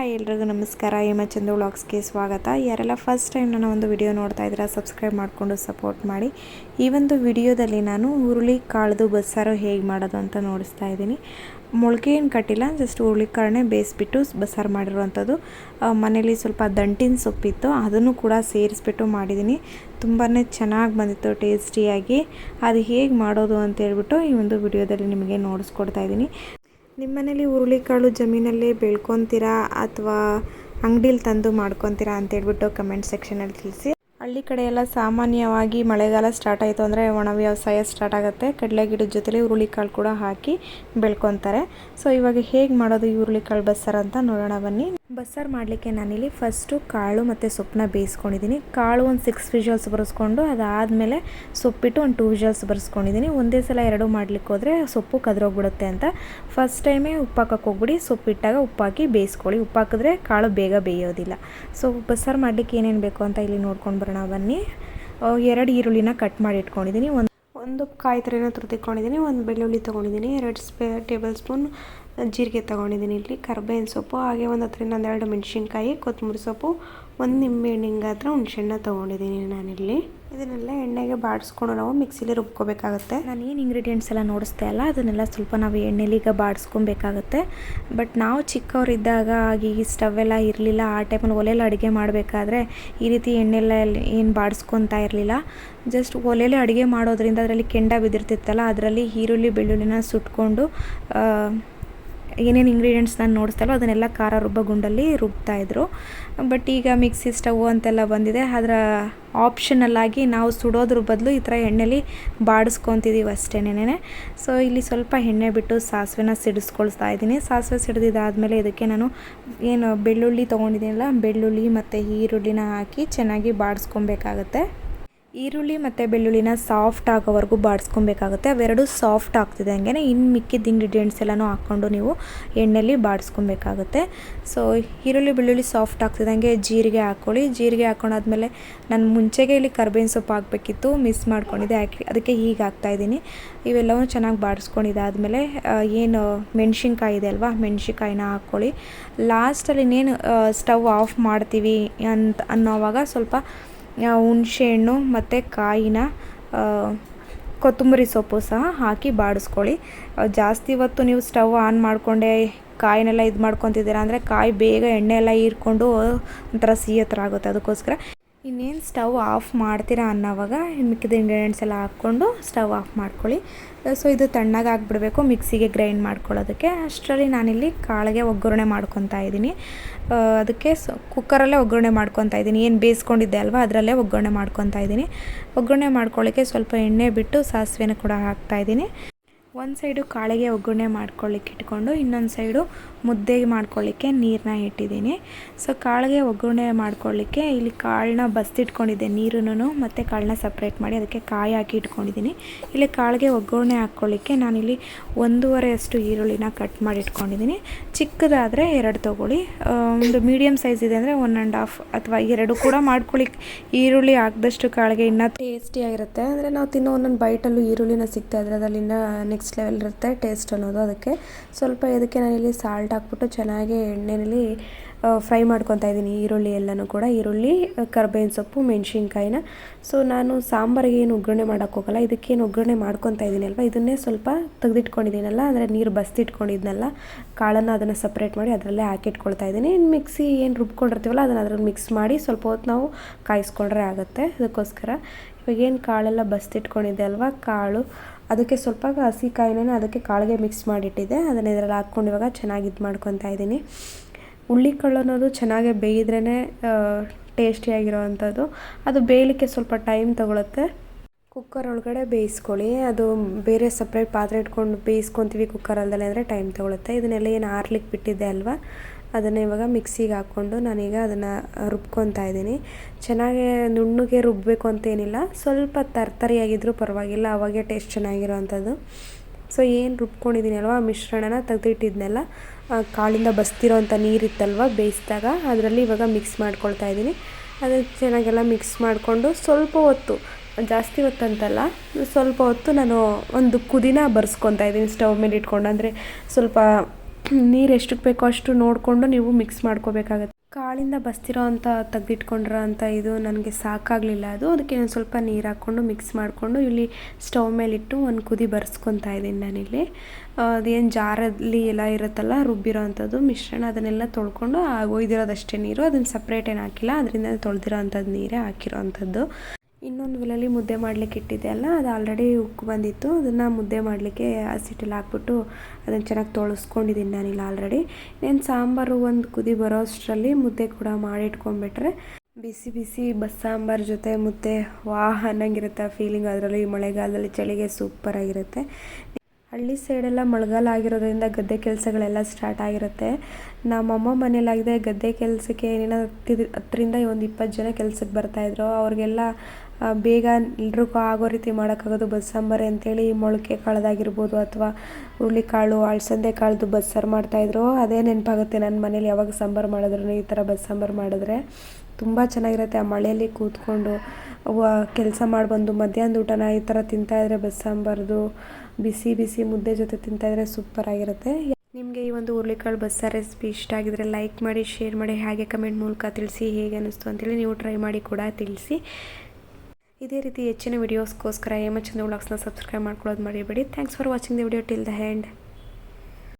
Hi ಎಲ್ರಿಗೂ ನಮಸ್ಕಾರ. ಹೇಮ ಚಂದು ವ್ಲಾಗ್ಸ್ಗೆ ಸ್ವಾಗತ. ಯಾರೆಲ್ಲ ಫಸ್ಟ್ ಟೈಮ್ ನನ್ನ ಒಂದು ವಿಡಿಯೋ ನೋಡ್ತಾ ಇದ್ದೀರಾ ಸಬ್ಸ್ಕ್ರೈಬ್ ಮಾಡಿಕೊಂಡು ಸಪೋರ್ಟ್ ಮಾಡಿ. ಈ ಒಂದು ವಿಡಿಯೋದಲ್ಲಿ ನಾನು ಹುರುಳಿ ಕಾಳ್ದು ಬಸ್ಸಾರು ಹೇಗೆ ಮಾಡೋದು ಅಂತ ನೋಡಿಸ್ತಾ ಇದ್ದೀನಿ. ಮೊಳಕೆ ಏನು ಕಟ್ಟಿಲ್ಲ ಜಸ್ಟ್ ಹುರುಳಿ ಕಾಳನ್ನೇ ಬೇಯಿಸ್ಬಿಟ್ಟು ಬಸ್ಸಾರು ಮಾಡಿರುವಂಥದ್ದು. ಮನೇಲಿ ಸ್ವಲ್ಪ ದಂಟಿನ ಸೊಪ್ಪಿತ್ತು ಅದನ್ನು ಕೂಡ ಸೇರಿಸ್ಬಿಟ್ಟು ಮಾಡಿದ್ದೀನಿ. ತುಂಬಾ ಚೆನ್ನಾಗಿ ಬಂದಿತ್ತು, ಟೇಸ್ಟಿಯಾಗಿ. ಅದು ಹೇಗೆ ಮಾಡೋದು ಅಂತ ಹೇಳ್ಬಿಟ್ಟು ಈ ಒಂದು ವಿಡಿಯೋದಲ್ಲಿ ನಿಮಗೆ ನೋಡಿಸ್ಕೊಡ್ತಾ ಇದ್ದೀನಿ. ನಿಮ್ಮ ಮನೇಲಿ ಹುರುಳಿಕಾಳು ಜಮೀನಲ್ಲೇ ಬೆಳ್ಕೊತೀರಾ ಅಥವಾ ಅಂಗಡೀಲಿ ತಂದು ಮಾಡ್ಕೊತೀರಾ ಅಂತ ಹೇಳ್ಬಿಟ್ಟು ಕಮೆಂಟ್ ಸೆಕ್ಷನಲ್ಲಿ ತಿಳಿಸಿ. ಹಳ್ಳಿ ಕಡೆ ಎಲ್ಲ ಸಾಮಾನ್ಯವಾಗಿ ಮಳೆಗಾಲ ಸ್ಟಾರ್ಟ್ ಆಯಿತು ಅಂದರೆ ಒಣ ವ್ಯವಸಾಯ ಸ್ಟಾರ್ಟ್ ಆಗುತ್ತೆ. ಕಡಲೆ ಗಿಡದ ಜೊತೆಲಿ ಹುರುಳಿಕಾಳು ಕೂಡ ಹಾಕಿ ಬೆಳ್ಕೊತಾರೆ. ಸೊ ಇವಾಗ ಹೇಗೆ ಮಾಡೋದು ಈ ಹುರುಳಿಕಾಳು ಬಸ್ಸಾರು ಅಂತ ನೋಡೋಣ ಬನ್ನಿ. ಬಸ್ಸಾರು ಮಾಡಲಿಕ್ಕೆ ನಾನಿಲ್ಲಿ ಫಸ್ಟು ಕಾಳು ಮತ್ತು ಸೊಪ್ಪನ್ನ ಬೇಯಿಸ್ಕೊಂಡಿದ್ದೀನಿ ಕಾಳು ಒಂದು ಸಿಕ್ಸ್ ವಿಜಲ್ಸ್ ಬರೆಸ್ಕೊಂಡು ಅದಾದಮೇಲೆ ಸೊಪ್ಪಿಟ್ಟು ಒಂದು ಟೂ ವಿಜಲ್ಸ್ ಬರೆಸ್ಕೊಂಡಿದ್ದೀನಿ ಒಂದೇ ಸಲ ಎರಡು ಮಾಡ್ಲಿಕ್ಕೆ ಹೋದರೆ ಸೊಪ್ಪು ಕದ್ರೋಗ್ಬಿಡುತ್ತೆ ಅಂತ. ಫಸ್ಟ್ ಟೈಮೇ ಉಪ್ಪು ಹಾಕಕ್ಕೆ ಹೋಗ್ಬಿಡಿ, ಸೊಪ್ಪಿಟ್ಟಾಗ ಉಪ್ಪಾಕಿ ಬೇಯಿಸ್ಕೊಳ್ಳಿ. ಉಪ್ಪು ಹಾಕಿದ್ರೆ ಕಾಳು ಬೇಗ ಬೇಯೋದಿಲ್ಲ. ಸೊ ಬಸ್ಸಾರು ಮಾಡಲಿಕ್ಕೆ ಏನೇನು ಬೇಕು ಅಂತ ಇಲ್ಲಿ ನೋಡ್ಕೊಂಡು ಬರೋಣ ಬನ್ನಿ. ಎರಡು ಈರುಳ್ಳಿನ ಕಟ್ ಮಾಡಿ ಇಟ್ಕೊಂಡಿದ್ದೀನಿ. ಒಂದು ಒಂದು ಕಾಯಿ ಥರನ ಒಂದು ಬೆಳ್ಳುಳ್ಳಿ ತೊಗೊಂಡಿದ್ದೀನಿ. ಎರಡು ಸ್ಪೇ ಟೇಬಲ್ ಸ್ಪೂನ್ ಜೀರಿಗೆ ತೊಗೊಂಡಿದ್ದೀನಿ ಇಲ್ಲಿ, ಕರ್ಬೇವಿನ ಸೊಪ್ಪು, ಹಾಗೆ ಒಂದು ಹತ್ತರಿಂದ ಒಂದೆರಡು ಮೆಣಸಿನ್ಕಾಯಿ ಕೊತ್ತಂಬರಿ ಸೊಪ್ಪು, ಒಂದು ನಿಂಬೆಹಣ್ಣಿನ ಹತ್ರ ಹುಣಸೆಣ್ಣ ತೊಗೊಂಡಿದ್ದೀನಿ ನಾನಿಲ್ಲಿ. ಇದನ್ನೆಲ್ಲ ಎಣ್ಣೆಗೆ ಬಾಡಿಸ್ಕೊಂಡು ನಾವು ಮಿಕ್ಸಿಲಿ ರುಬ್ಕೋಬೇಕಾಗುತ್ತೆ. ನಾನು ಏನು ಇಂಗ್ರೀಡಿಯೆಂಟ್ಸ್ ಎಲ್ಲ ನೋಡಿಸ್ತಾ ಇಲ್ಲ ಅದನ್ನೆಲ್ಲ ಸ್ವಲ್ಪ ನಾವು ಎಣ್ಣೆಲಿ ಈಗ ಬಾಡಿಸ್ಕೊಬೇಕಾಗುತ್ತೆ. ಬಟ್ ನಾವು ಚಿಕ್ಕವರಿದ್ದಾಗ ಸ್ಟವ್ ಎಲ್ಲ ಇರಲಿಲ್ಲ, ಆ ಟೈಮಲ್ಲಿ ಒಲೆಯಲ್ಲಿ ಅಡುಗೆ ಮಾಡಬೇಕಾದ್ರೆ ಈ ರೀತಿ ಎಣ್ಣೆಲ್ಲ ಏನು ಬಾಡಿಸ್ಕೊತಾ ಇರಲಿಲ್ಲ. ಜಸ್ಟ್ ಒಲೆಯಲ್ಲಿ ಅಡುಗೆ ಮಾಡೋದ್ರಿಂದ ಅದರಲ್ಲಿ ಕೆಂಡ ಬಿದ್ದಿರ್ತಿತ್ತಲ್ಲ, ಅದರಲ್ಲಿ ಈರುಳ್ಳಿ ಬೆಳ್ಳುಳ್ಳಿನ ಸುಟ್ಕೊಂಡು ಏನೇನು ಇಂಗ್ರೀಡಿಯೆಂಟ್ಸ್ ನಾನು ನೋಡಿಸ್ತಲ್ಲೋ ಅದನ್ನೆಲ್ಲ ಖಾರ ರುಬ್ಬ ಗುಂಡಲ್ಲಿ ಇದ್ದರು ಬಟ್ ಈಗ ಮಿಕ್ಸಿ ಸ್ಟವ್ ಅಂತೆಲ್ಲ ಬಂದಿದೆ. ಅದರ ಆಪ್ಷನಲ್ ಆಗಿ ನಾವು ಸುಡೋದ್ರ ಬದಲು ಈ ಥರ ಎಣ್ಣೆಲಿ ಬಾಡಿಸ್ಕೊತಿದ್ದೀವಿ ಅಷ್ಟೇನೇನೆ ಸೊ ಇಲ್ಲಿ ಸ್ವಲ್ಪ ಎಣ್ಣೆ ಬಿಟ್ಟು ಸಾಸಿವೆನ ಸಿಡಿಸ್ಕೊಳ್ತಾ ಇದ್ದೀನಿ. ಸಾಸಿವೆ ಸಿಡಿದಿದ್ದಾದಮೇಲೆ ಇದಕ್ಕೆ ನಾನು ಏನು ಬೆಳ್ಳುಳ್ಳಿ ತೊಗೊಂಡಿದ್ದೀನಲ್ಲ, ಬೆಳ್ಳುಳ್ಳಿ ಮತ್ತು ಈರುಳ್ಳಿನ ಹಾಕಿ ಚೆನ್ನಾಗಿ ಬಾಡಿಸ್ಕೊಬೇಕಾಗತ್ತೆ. ಈರುಳ್ಳಿ ಮತ್ತು ಬೆಳ್ಳುಳ್ಳಿನ ಸಾಫ್ಟ್ ಆಗೋವರೆಗೂ ಬಾಡಿಸ್ಕೊಬೇಕಾಗುತ್ತೆ. ಅವೆರಡು ಸಾಫ್ಟ್ ಆಗ್ತಿದೆ ಹಂಗೆ ಇನ್ನು ಮಿಕ್ಕಿದ ಇಂಗ್ರೀಡಿಯೆಂಟ್ಸ್ ಎಲ್ಲನೂ ಹಾಕ್ಕೊಂಡು ನೀವು ಎಣ್ಣೆಯಲ್ಲಿ ಬಾಡಿಸ್ಕೊಬೇಕಾಗುತ್ತೆ. ಸೊ ಈರುಳ್ಳಿ, ಬೆಳ್ಳುಳ್ಳಿ ಸಾಫ್ಟ್ ಆಗ್ತಿದೆ ಹಾಗೆ. ಜೀರಿಗೆ ಹಾಕ್ಕೊಳ್ಳಿ ಜೀರಿಗೆ ಹಾಕ್ಕೊಂಡಾದ್ಮೇಲೆ ನಾನು ಮುಂಚೆಗೆ ಇಲ್ಲಿ ಕರ್ಬೇವಿನ ಸೊಪ್ಪು ಹಾಕಬೇಕಿತ್ತು. ಮಿಸ್ ಮಾಡ್ಕೊಂಡಿದ್ದೆ. ಯಾಕೆ ಅದಕ್ಕೆ ಹೀಗೆ ಹಾಕ್ತಾಯಿದ್ದೀನಿ ಇವೆಲ್ಲವೂ ಚೆನ್ನಾಗಿ ಬಾಡಿಸ್ಕೊಂಡಿದ್ದಾದಮೇಲೆ ಏನು ಮೆಣಸಿನ್ಕಾಯಿ ಇದೆ ಅಲ್ವಾ? ಮೆಣಸಿನ್ಕಾಯಿನ ಹಾಕ್ಕೊಳ್ಳಿ ಲಾಸ್ಟಲ್ಲಿ ಇನ್ನೇನು ಸ್ಟವ್ ಆಫ್ ಮಾಡ್ತೀವಿ ಅಂತ ಅನ್ನೋವಾಗ ಸ್ವಲ್ಪ ಹುಣಸೆಹಣ್ಣು ಮತ್ತು ಕಾಯಿನ ಕೊತ್ತಂಬರಿ ಸೊಪ್ಪು ಸಹ ಹಾಕಿ ಬಾಡಿಸ್ಕೊಳ್ಳಿ. ಜಾಸ್ತಿ ಹೊತ್ತು ನೀವು ಸ್ಟವ್ ಆನ್ ಮಾಡಿಕೊಂಡೆ ಕಾಯಿನೆಲ್ಲ ಇದು ಮಾಡ್ಕೊತಿದ್ದೀರಾ ಅಂದರೆ ಕಾಯಿ ಬೇಗ ಎಣ್ಣೆ ಎಲ್ಲ ಹೀರ್ಕೊಂಡು ಒಂಥರ ಸಿಹಿ ಹತ್ರ ಆಗುತ್ತೆ. ಅದಕ್ಕೋಸ್ಕರ ಇನ್ನೇನು ಸ್ಟವ್ ಆಫ್ ಮಾಡ್ತೀರಾ ಅನ್ನೋವಾಗ ಮಿಕ್ಕಿದ ಇಂಗ್ರೀಡಿಯೆಂಟ್ಸ್ ಎಲ್ಲ ಹಾಕ್ಕೊಂಡು ಸ್ಟವ್ ಆಫ್ ಮಾಡ್ಕೊಳ್ಳಿ. ಸೊ ಇದು ತಣ್ಣಗೆ ಹಾಕ್ಬಿಡ್ಬೇಕು ಮಿಕ್ಸಿಗೆ ಗ್ರೈಂಡ್ ಮಾಡ್ಕೊಳ್ಳೋದಕ್ಕೆ. ಅಷ್ಟರಲ್ಲಿ ನಾನಿಲ್ಲಿ ಕಾಳಿಗೆ ಒಗ್ಗರಣೆ ಮಾಡ್ಕೊತಾ ಇದ್ದೀನಿ. ಅದಕ್ಕೆ ಸೊ ಕುಕ್ಕರಲ್ಲೇ ಒಗ್ಗರಣೆ ಮಾಡ್ಕೊತಾ ಇದ್ದೀನಿ. ಏನು ಬೇಯಿಸ್ಕೊಂಡಿದ್ದೆ ಅಲ್ವಾ, ಅದರಲ್ಲೇ ಒಗ್ಗರಣೆ ಮಾಡ್ಕೊತಾ ಇದ್ದೀನಿ. ಒಗ್ಗರಣೆ ಮಾಡ್ಕೊಳ್ಳೋಕ್ಕೆ ಸ್ವಲ್ಪ ಎಣ್ಣೆ ಬಿಟ್ಟು ಸಾಸಿವೆನ ಕೂಡ ಹಾಕ್ತಾಯಿದ್ದೀನಿ ಒಂದು ಸೈಡು ಕಾಳಿಗೆ ಒಗ್ಗರಣೆ ಮಾಡ್ಕೊಳ್ಳಿಕ್ಕೆ ಇಟ್ಕೊಂಡು, ಇನ್ನೊಂದು ಸೈಡು ಮುದ್ದೆ ಮಾಡ್ಕೊಳ್ಳಿಕ್ಕೆ ನೀರನ್ನ ಇಟ್ಟಿದ್ದೀನಿ. ಸೊ ಕಾಳಿಗೆ ಒಗ್ಗರಣೆ ಮಾಡ್ಕೊಳ್ಳಿಕ್ಕೆ ಇಲ್ಲಿ ಕಾಳನ್ನ ಬಸ್ತಿಟ್ಕೊಂಡಿದ್ದೆ ನೀರನ್ನು ಮತ್ತು ಕಾಳನ್ನ ಸಪ್ರೇಟ್ ಮಾಡಿ, ಅದಕ್ಕೆ ಕಾಯಿ ಹಾಕಿ ಇಟ್ಕೊಂಡಿದ್ದೀನಿ. ಇಲ್ಲಿ ಕಾಳಿಗೆ ಒಗ್ಗರಣೆ ಹಾಕ್ಕೊಳ್ಳಿಕ್ಕೆ ನಾನಿಲ್ಲಿ ಒಂದೂವರೆಯಷ್ಟು ಈರುಳ್ಳಿನ ಕಟ್ ಮಾಡಿ ಇಟ್ಕೊಂಡಿದ್ದೀನಿ. ಚಿಕ್ಕದಾದರೆ ಎರಡು ತೊಗೊಳ್ಳಿ. ಒಂದು ಮೀಡಿಯಮ್ ಸೈಜ್ ಇದೆ ಅಂದರೆ ಒನ್ ಆ್ಯಂಡ್ ಹಾಫ್ ಅಥವಾ ಎರಡು ಕೂಡ ಮಾಡ್ಕೊಳ್ಳಿಕ್ಕೆ ಈರುಳ್ಳಿ ಹಾಕ್ದಷ್ಟು ಕಾಳಿಗೆ ಇನ್ನೂ ಟೇಸ್ಟಿಯಾಗಿರುತ್ತೆ ಅಂದರೆ ನಾವು ತಿನ್ನೋ ಒಂದೊಂದು ಬೈಟಲ್ಲೂ ಈರುಳ್ಳಿನ ಸಿಗ್ತಾ ಇದ್ರೆ ಅದರಿಂದ ನೆಕ್ಸ್ಟ್ ಲೆವೆಲ್ ಇರುತ್ತೆ ಟೇಸ್ಟ್ ಅನ್ನೋದು ಅದಕ್ಕೆ. ಸ್ವಲ್ಪ ಇದಕ್ಕೆ ನಾನಿಲ್ಲಿ ಸಾಲ್ಟ್ ಹಾಕ್ಬಿಟ್ಟು ಚೆನ್ನಾಗಿ ಎಣ್ಣೆಯಲ್ಲಿ ಫ್ರೈ ಮಾಡ್ಕೊತಾ ಇದ್ದೀನಿ. ಈರುಳ್ಳಿ ಎಲ್ಲನೂ ಕೂಡ. ಈರುಳ್ಳಿ ಕರ್ಬೇವಿನ ಸೊಪ್ಪು, ಮೆಣಸಿನ್ಕಾಯಿನ. ಸೊ ನಾನು ಸಾಂಬಾರಿಗೆ ಏನು ಒಗ್ಗರಣೆ ಮಾಡೋಕ್ಕೋಗಲ್ಲ ಇದಕ್ಕೇನು ಒಗ್ಗರಣೆ ಮಾಡ್ಕೊತಾ ಇದ್ದೀನಿ ಅಲ್ವಾ? ಇದನ್ನೇ ಸ್ವಲ್ಪ ತೆಗೆದಿಟ್ಕೊಂಡಿದ್ದೀನಲ್ಲ, ಅಂದರೆ ನೀರು ಬಸ್ತಿಟ್ಕೊಂಡಿದ್ನಲ್ಲ, ಕಾಳನ್ನು ಅದನ್ನು ಸಪ್ರೇಟ್ ಮಾಡಿ ಅದರಲ್ಲೇ ಹಾಕಿಟ್ಕೊಳ್ತಾ ಇದ್ದೀನಿ. ಮಿಕ್ಸಿ ಏನು ರುಬ್ಕೊಂಡಿರ್ತೀವಲ್ಲ, ಅದನ್ನು ಅದ್ರಲ್ಲಿ ಮಿಕ್ಸ್ ಮಾಡಿ ಸ್ವಲ್ಪ ಹೊತ್ತು ನಾವು ಕಾಯಿಸ್ಕೊಂಡ್ರೆ ಆಗುತ್ತೆ. ಅದಕ್ಕೋಸ್ಕರ ಇವಾಗ ಏನು ಕಾಳೆಲ್ಲ ಬಸ್ತಿಟ್ಕೊಂಡಿದ್ದೆ ಅಲ್ವಾ? ಕಾಳು ಅದಕ್ಕೆ ಸ್ವಲ್ಪ ಹಸಿ ಕಾಯಿನೇ ಅದಕ್ಕೆ ಕಾಳಿಗೆ ಮಿಕ್ಸ್ ಮಾಡಿಟ್ಟಿದ್ದೆ. ಅದನ್ನು ಇದರಲ್ಲಿ ಹಾಕ್ಕೊಂಡು ಇವಾಗ ಚೆನ್ನಾಗಿ ಇದು ಮಾಡ್ಕೊತಾ ಇದ್ದೀನಿ. ಹುಳ್ಳಿಕಾಳು ಅನ್ನೋದು ಚೆನ್ನಾಗಿ ಬೇಯಿದ್ರೇ ಟೇಸ್ಟಿಯಾಗಿರೋವಂಥದ್ದು ಅದು ಬೇಯಲಿಕ್ಕೆ ಸ್ವಲ್ಪ ಟೈಮ್ ತಗೊಳುತ್ತೆ. ಕುಕ್ಕರ್ ಒಳಗಡೆ ಬೇಯಿಸ್ಕೊಳ್ಳಿ. ಅದು ಬೇರೆ ಸಪ್ರೇಟ್ ಪಾತ್ರೆ ಇಟ್ಕೊಂಡು ಬೇಯಿಸ್ಕೊತೀವಿ ಕುಕ್ಕರಲ್ದಲ್ಲೇ ಅಂದರೆ ಟೈಮ್ ತೊಗೊಳುತ್ತೆ. ಇದನ್ನೆಲ್ಲ ಏನು ಆರ್ಲಿಕ್ಕೆ ಬಿಟ್ಟಿದ್ದೆ ಅಲ್ವಾ? ಅದನ್ನು ಇವಾಗ ಮಿಕ್ಸಿಗೆ ಹಾಕ್ಕೊಂಡು ನಾನೀಗ ಅದನ್ನು ರುಬ್ಕೊತಾ ಇದ್ದೀನಿ. ಚೆನ್ನಾಗಿ ನುಣ್ಣಗೆ ರುಬ್ಬಬೇಕು ಅಂತೇನಿಲ್ಲ ಸ್ವಲ್ಪ ತರ್ತರಿಯಾಗಿದ್ದರೂ ಪರವಾಗಿಲ್ಲ, ಅವಾಗೆ ಟೇಸ್ಟ್ ಚೆನ್ನಾಗಿರೋವಂಥದ್ದು ಸೊ, ಏನು ರುಬ್ಕೊಂಡಿದ್ದೀನಿ ಅಲ್ವಾ ಮಿಶ್ರಣನ ತೆಗೆದಿಟ್ಟಿದ್ನೆಲ್ಲ ಕಾಳಿಂದ ಬಸ್ತಿರೋಂಥ ನೀರಿತ್ತಲ್ವ, ಬೇಯಿಸಿದಾಗ ಅದರಲ್ಲಿ ಇವಾಗ ಮಿಕ್ಸ್ ಮಾಡ್ಕೊಳ್ತಾ ಇದ್ದೀನಿ. ಅದನ್ನು ಚೆನ್ನಾಗೆಲ್ಲ ಮಿಕ್ಸ್ ಮಾಡಿಕೊಂಡು ಸ್ವಲ್ಪ ಹೊತ್ತು, ಜಾಸ್ತಿ ಹೊತ್ತಂತಲ್ಲ, ಸ್ವಲ್ಪ ಹೊತ್ತು ನಾನು ಒಂದು ಕುದಿನ ಬರ್ಸ್ಕೊತಾ ಇದ್ದೀನಿ ಸ್ಟವ್ ಮೇಲೆ ಇಟ್ಕೊಂಡು ಅಂದರೆ ಸ್ವಲ್ಪ ನೀರು ಎಷ್ಟಕ್ಕೆ ಬೇಕೋ ಅಷ್ಟು ನೋಡಿಕೊಂಡು ನೀವು ಮಿಕ್ಸ್ ಮಾಡ್ಕೋಬೇಕಾಗತ್ತೆ. ಕಾಳಿಂದ ಬಸ್ತಿರೋ ಅಂತ ತೆಗ್ದಿಟ್ಕೊಂಡಿರೋ ಅಂತ ಇದು ನನಗೆ ಸಾಕಾಗಲಿಲ್ಲ. ಅದು ಅದಕ್ಕೆ ಒಂದು ಸ್ವಲ್ಪ ನೀರು ಹಾಕ್ಕೊಂಡು ಮಿಕ್ಸ್ ಮಾಡಿಕೊಂಡು ಇಲ್ಲಿ ಸ್ಟವ್ ಮೇಲಿಟ್ಟು ಒಂದು ಕುದಿ ಬರ್ಸ್ಕೊತಾ ಇದ್ದೀನಿ ನಾನಿಲ್ಲಿ. ಅದೇನು ಜಾರಲ್ಲಿ ಎಲ್ಲ ಇರುತ್ತಲ್ಲ, ರುಬ್ಬಿರೋ ಅಂಥದ್ದು ಮಿಶ್ರಣ ಅದನ್ನೆಲ್ಲ ತೊಳ್ಕೊಂಡು ಒಯ್ದಿರೋದಷ್ಟೇ ನೀರು, ಅದನ್ನು ಸಪ್ರೇಟ್ ಏನು ಹಾಕಿಲ್ಲ ಅದರಿಂದ ತೊಳೆದಿರೋ ಅಂಥದ್ದು ನೀರೇ ಹಾಕಿರೋ ಅಂಥದ್ದು. ಇನ್ನೊಂದು ಒಲೆಯಲ್ಲಿ ಮುದ್ದೆ ಮಾಡಲಿಕ್ಕೆ ಇಟ್ಟಿದ್ದೆ ಅಲ್ಲ, ಅದು ಆಲ್ರೆಡಿ ಉಕ್ಕು ಬಂದಿತ್ತು. ಅದನ್ನು ಮುದ್ದೆ ಮಾಡಲಿಕ್ಕೆ ಹಸಿಟ್ಟಲ್ಲಿ ಹಾಕ್ಬಿಟ್ಟು ಅದನ್ನು ಚೆನ್ನಾಗಿ ತೊಳಸ್ಕೊಂಡಿದ್ದೀನಿ ನಾನಿಲ್ಲ ಆಲ್ರೆಡಿ ಇನ್ನೇನು ಸಾಂಬಾರು ಒಂದು ಕುದಿ ಬರೋ ಅಷ್ಟರಲ್ಲಿ ಮುದ್ದೆ ಕೂಡ ಮಾಡಿಟ್ಕೊಂಡ್ಬಿಟ್ರೆ ಬಿಸಿ ಬಿಸಿ ಬಸ್ಸಾಂಬಾರು ಜೊತೆ ಮುದ್ದೆ, ವಾಹ್ ಅನ್ನಂಗಿರುತ್ತೆ ಫೀಲಿಂಗ್ ಅದರಲ್ಲಿ. ಮಳೆಗಾಲದಲ್ಲಿ ಚಳಿಗೆ ಸೂಪರ್ ಆಗಿರುತ್ತೆ. ಹಳ್ಳಿ ಸೈಡೆಲ್ಲ ಮಳೆಗಾಲ ಆಗಿರೋದ್ರಿಂದ ಗದ್ದೆ ಕೆಲಸಗಳೆಲ್ಲ ಸ್ಟಾರ್ಟ್ ಆಗಿರುತ್ತೆ. ನಮ್ಮಮ್ಮ ಮನೇಲಾಗಿದೆ ಗದ್ದೆ ಕೆಲಸಕ್ಕೆ ಏನೇನೋ ಹತ್ತರಿಂದ ಒಂದು ಇಪ್ಪತ್ತು ಜನ ಕೆಲಸಕ್ಕೆ ಬರ್ತಾಯಿದ್ರು ಅವ್ರಿಗೆಲ್ಲ ಬೇಗ ಎಲ್ರಿಗೂ ಆಗೋ ರೀತಿ ಮಾಡೋಕ್ಕಾಗೋದು ಬಸ್ಸಾಂಬಾರೆ ಅಂತೇಳಿ ಮೊಳಕೆ ಕಾಳದಾಗಿರ್ಬೋದು ಅಥವಾ ಹುರುಳಿಕಾಳು, ಅಳಸಂದೆ ಕಾಳ್ದು ಬಸ್ಸಾರು ಮಾಡ್ತಾಯಿದ್ರು ಅದೇ ನೆನಪಾಗುತ್ತೆ ನನ್ನ ಮನೇಲಿ ಯಾವಾಗ ಸಾಂಬಾರು ಮಾಡಿದ್ರು ಈ ಥರ ಬಸ್ಸಾಂಬಾರು ಮಾಡಿದ್ರೆ. ತುಂಬ ಚೆನ್ನಾಗಿರುತ್ತೆ ಆ ಮಳೆಯಲ್ಲಿ ಕೂತ್ಕೊಂಡು ಕೆಲಸ ಮಾಡಿಬಂದು, ಮಧ್ಯಾಹ್ನದ ಊಟನ ಈ ಥರ ತಿಂತಾಯಿದ್ರೆ ಬಸ್ಸಾಂಬಾರ್ದು, ಬಿಸಿ ಬಿಸಿ ಮುದ್ದೆ ಜೊತೆ ತಿಂತಾಯಿದ್ರೆ ಸೂಪರಾಗಿರುತ್ತೆ ನಿಮಗೆ ಈ ಒಂದು ಹುರುಳಿಕಾಳು ಬಸ್ಸಾರು ರೆಸಿಪಿ ಇಷ್ಟ ಆಗಿದ್ರೆ ಲೈಕ್ ಮಾಡಿ, ಶೇರ್ ಮಾಡಿ, ಹಾಗೆ ಕಮೆಂಟ್ ಮೂಲಕ ತಿಳಿಸಿ ಹೇಗೆ ಅನ್ನಿಸ್ತು ಅಂತೇಳಿ ನೀವು ಟ್ರೈ ಮಾಡಿ ಕೂಡ ತಿಳಿಸಿ. ಇದೇ ರೀತಿ ಹೆಚ್ಚಿನ ವೀಡಿಯೋಸ್ಗೋಸ್ಕರ ಹೇಮಚಂದ್ರ ವ್ಲಾಗ್ಸ್ನ ಸಬ್ಸ್ಕ್ರೈಬ್ ಮಾಡ್ಕೊಳ್ಳೋದು ಮರಿಬೇಡಿ. Thanks for watching the video till the end